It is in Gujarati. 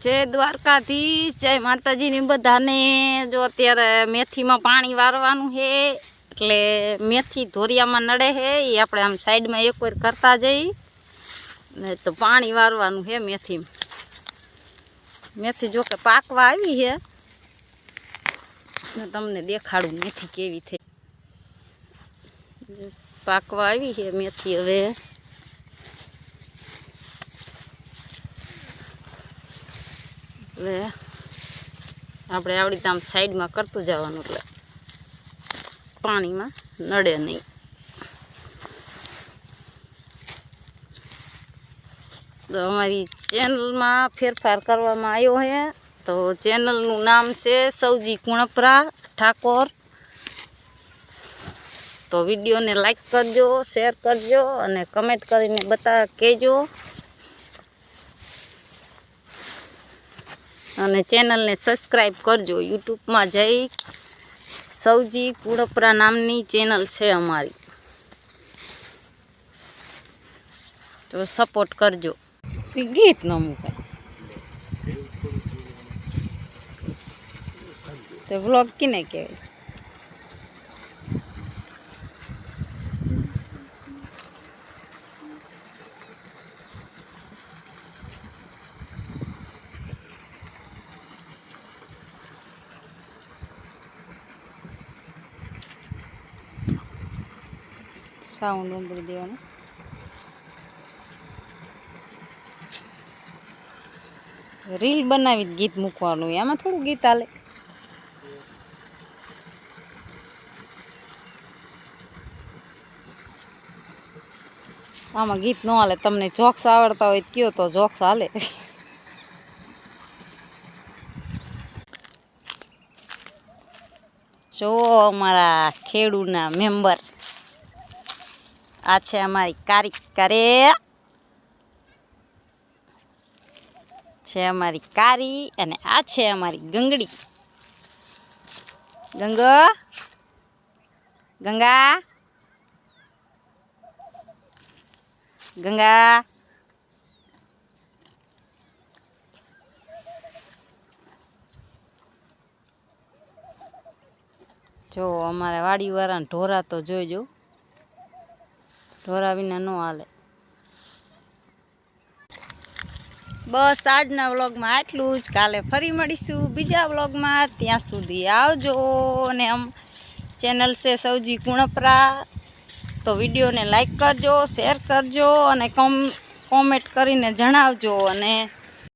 જય દ્વારકાધીશ જય માતાજીની બધાને જો અત્યારે મેથીમાં પાણી વારવાનું છે એટલે મેથી ધોરિયામાં નડે છે એ આપણે આમ સાઈડમાં એક વાર કરતા જઈ ને તો પાણી વારવાનું છે મેથીમાં મેથી જો કે પાકવા આવી છે ને તમને દેખાડું મેથી કેવી થઈ જો પાકવા આવી છે મેથી હવે એટલે આપણે આવડી આમ સાઈડમાં કરતું જવાનું એટલે પાણીમાં નડે નહીં. તો અમારી ચેનલમાં ફેરફાર કરવામાં આવ્યો છે તો ચેનલનું નામ છે સૌજી કુણપરા ઠાકોર. તો વિડીયોને લાઈક કરજો, શેર કરજો અને કમેન્ટ કરીને બતા કહેજો. અને ચેનલને સબસ્ક્રાઈબ કરજો. યુટ્યુબમાં જઈ સૌજી કુડપરા નામની ચેનલ છે અમારી. તો સપોર્ટ કરજો. ગીત ન મુકાય. તો વ્લોગ કીને કહેવાય? સાઉન્ડ ઉંબરી દેવાનું રીલ બનાવી ગીત મૂકવાનું એમાં થોડું ગીત હાલે આમાં ગીત ન હાલે તમને જોક્સ આવડતા હોય કયો તો જોક્સ હાલે જો અમારા ખેડૂના મેમ્બર આ છે અમારી કારી છે અમારી કારી અને આ છે અમારી ગંગડી. ગંગો? ગંગા? ગંગા? જો અમારા વાડીવાળાને ઢોરા તો જોઈજો. ઢોરા વિના ન હાલે. બસ આજના વ્લોગમાં આટલું જ. કાલે ફરી મળીશું બીજા વ્લોગમાં. ત્યાં સુધી આવજો અને આમ ચેનલ છે સૌજી કુણપરા. તો વિડીયોને લાઈક કરજો, શેર કરજો અને કોમ કોમેન્ટ કરીને જણાવજો અને